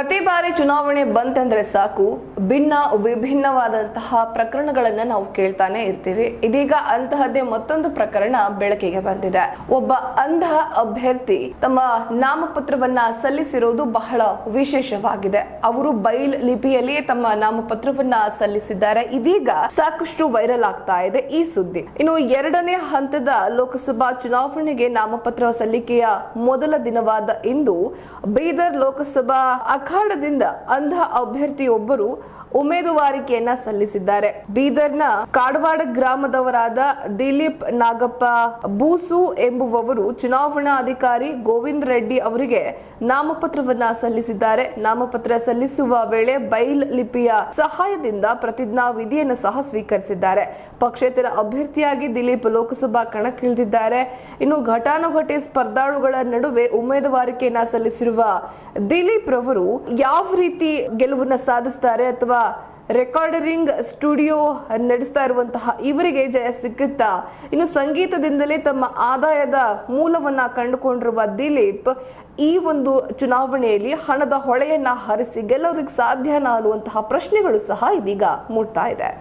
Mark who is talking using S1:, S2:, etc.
S1: ಪ್ರತಿ ಬಾರಿ ಚುನಾವಣೆ ಬಂತಂದ್ರೆ ಸಾಕು, ಭಿನ್ನ, ವಿಭಿನ್ನವಾದಂತಹ ಪ್ರಕರಣಗಳನ್ನ ನಾವು ಕೇಳ್ತಾನೆ ಇರ್ತೀವಿ. ಇದೀಗ ಅಂತಹದ್ದೇ ಮತ್ತೊಂದು ಪ್ರಕರಣ ಬೆಳಕಿಗೆ ಬಂದಿದೆ. ಒಬ್ಬ ಅಂಧ ಅಭ್ಯರ್ಥಿ ತಮ್ಮ ನಾಮಪತ್ರವನ್ನ ಸಲ್ಲಿಸಿರೋದು ಬಹಳ ವಿಶೇಷವಾಗಿದೆ. ಅವರು ಬೈಲ್ ಲಿಪಿಯಲ್ಲಿ ತಮ್ಮ ನಾಮಪತ್ರವನ್ನ ಸಲ್ಲಿಸಿದ್ದಾರೆ. ಇದೀಗ ಸಾಕಷ್ಟು ವೈರಲ್ ಆಗ್ತಾ ಇದೆ ಈ ಸುದ್ದಿ. ಇನ್ನು ಎರಡನೇ ಹಂತದ ಲೋಕಸಭಾ ಚುನಾವಣೆಗೆ ನಾಮಪತ್ರ ಸಲ್ಲಿಕೆಯ ಮೊದಲ ದಿನವಾದ ಇಂದು ಬೀದರ್ ಲೋಕಸಭಾ ಅಖಾಡದಿಂದ ಅಂಧ ಅಭ್ಯರ್ಥಿಯೊಬ್ಬರು ಉಮೇದುವಾರಿಕೆಯನ್ನ ಸಲ್ಲಿಸಿದ್ದಾರೆ. ಬೀದರ್ನ ಕಾಡವಾಡ ಗ್ರಾಮದವರಾದ ದಿಲೀಪ್ ನಾಗಪ್ಪ, ಬೂಸು ಎಂಬುವವರು ಚುನಾವಣಾ ಅಧಿಕಾರಿ ಗೋವಿಂದ ರೆಡ್ಡಿ ಅವರಿಗೆ ನಾಮಪತ್ರವನ್ನ ಸಲ್ಲಿಸಿದ್ದಾರೆ. ನಾಮಪತ್ರ ಸಲ್ಲಿಸುವ ವೇಳೆ ಬೈಲ್ ಲಿಪಿಯ ಸಹಾಯದಿಂದ ಪ್ರತಿಜ್ಞಾ ವಿಧಿಯನ್ನು ಸಹ ಸ್ವೀಕರಿಸಿದ್ದಾರೆ. ಪಕ್ಷೇತರ ಅಭ್ಯರ್ಥಿಯಾಗಿ ದಿಲೀಪ್ ಲೋಕಸಭಾ ಕಣಕ್ಕಿಳಿದಿದ್ದಾರೆ. ಇನ್ನು ಘಟಾನುಘಟಿ ಸ್ಪರ್ಧಾಳುಗಳ ನಡುವೆ ಉಮೇದುವಾರಿಕೆಯನ್ನ ಸಲ್ಲಿಸಿರುವ ದಿಲೀಪ್ ರವರು ಯಾವ ರೀತಿ ಗೆಲುವನ್ನ ಸಾಧಿಸ್ತಾರೆ ಅಥವಾ ರೆಕಾರ್ಡರಿಂಗ್ ಸ್ಟುಡಿಯೋ ನಡೆಸ್ತಾ ಇರುವಂತಹ ಇವರಿಗೆ ಜಯ ಸಿಕ್ಕುತ್ತಾ? ಇನ್ನು ಸಂಗೀತದಿಂದಲೇ ತಮ್ಮ ಆದಾಯದ ಮೂಲವನ್ನ ಕಂಡುಕೊಂಡಿರುವ ದಿಲೀಪ್, ಈ ಒಂದು ಚುನಾವಣೆಯಲ್ಲಿ ಹಣದ ಹೊಳೆಯನ್ನ ಹರಿಸಿ ಗೆಲ್ಲೋದಕ್ಕೆ ಸಾಧ್ಯನಾ ಅನ್ನುವಂತಹ ಪ್ರಶ್ನೆಗಳು ಸಹ ಇದೀಗ ಮೂಡ್ತಾ ಇದೆ.